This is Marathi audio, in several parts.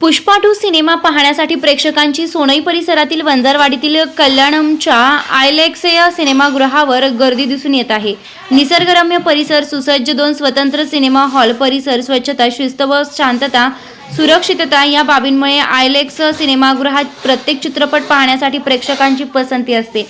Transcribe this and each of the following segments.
पुष्पा टू सिनेमा पाहण्यासाठी प्रेक्षकांची सोनई परिसरातील वंजारवाडीतील कल्याणमच्या आयलेक्सेया सिनेमागृहावर गर्दी दिसून येत आहे. निसर्गरम्य परिसर सुसज्ज दोन स्वतंत्र सिनेमा हॉल परिसर स्वच्छता शिस्त व शांतता सुरक्षितता या बाबींमुळे आयलेक्स सिनेमागृहात प्रत्येक चित्रपट पाहण्यासाठी प्रेक्षकांची पसंती असते.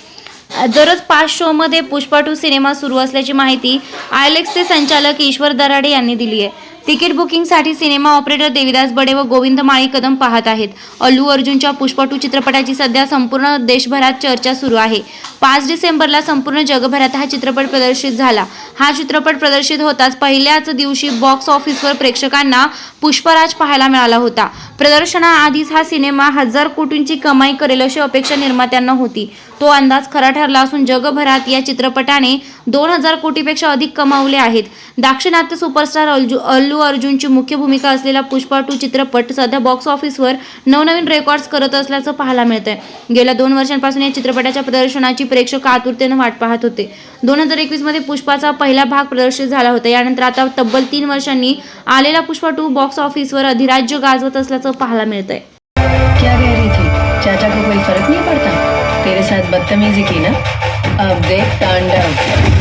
दररोज पाच शोमध्ये पुष्पा टू सिनेमा सुरू असल्याची माहिती आयलेक्सचे संचालक ईश्वर दराडे यांनी दिली आहे. तिकीट बुकिंगसाठी सिनेमा ऑपरेटर देविदास बडे व गोविंद माळी कदम पाहत आहेत. अल्लू अर्जुनच्या पुष्पा टू चित्रपटाची सध्या संपूर्ण देशभरात चर्चा सुरू आहे. पाच डिसेंबरला संपूर्ण जगभरात हा चित्रपट प्रदर्शित झाला. हा चित्रपट प्रदर्शित होताच पहिल्याच दिवशी बॉक्स ऑफिसवर प्रेक्षकांना पुष्पराज पाहायला मिळाला होता. प्रदर्शनाआधीच हा सिनेमा हजार कोटींची कमाई करेल अशी अपेक्षा निर्मात्यांना होती. तो अंदाज खरा ठरला असून जगभरात या चित्रपटाने दोन हजार कोटीपेक्षा अधिक कमावले आहेत. दाक्षिणात्य सुपरस्टार अल्जू अल्लू अर्जुनची मुख्य भूमिका असलेला पुष्पा टू चित्रपट सध्या बॉक्स ऑफिसवर नवनवीन रेकॉर्ड्स करत असल्याचं पाहायला मिळतंय. गेल्या दोन वर्षांपासून या चित्रपटाच्या प्रदर्शनाची प्रेक्षक आतुरतेनं वाट पाहत होते. दोन हजार एकवीसमध्ये पुष्पाचा पहिला भाग प्रदर्शित झाला होता. यानंतर आता तब्बल तीन वर्षांनी आलेला पुष्पा टू बॉक्स ऑफिसवर अधिराज्य गाजवत असल्याचं पाहायला मिळतंय. क्या कह रही थी? चाचा को कोई फर्क नहीं पड़ता? तेरे साथ बदतमीजी की ना? अब देख तांडव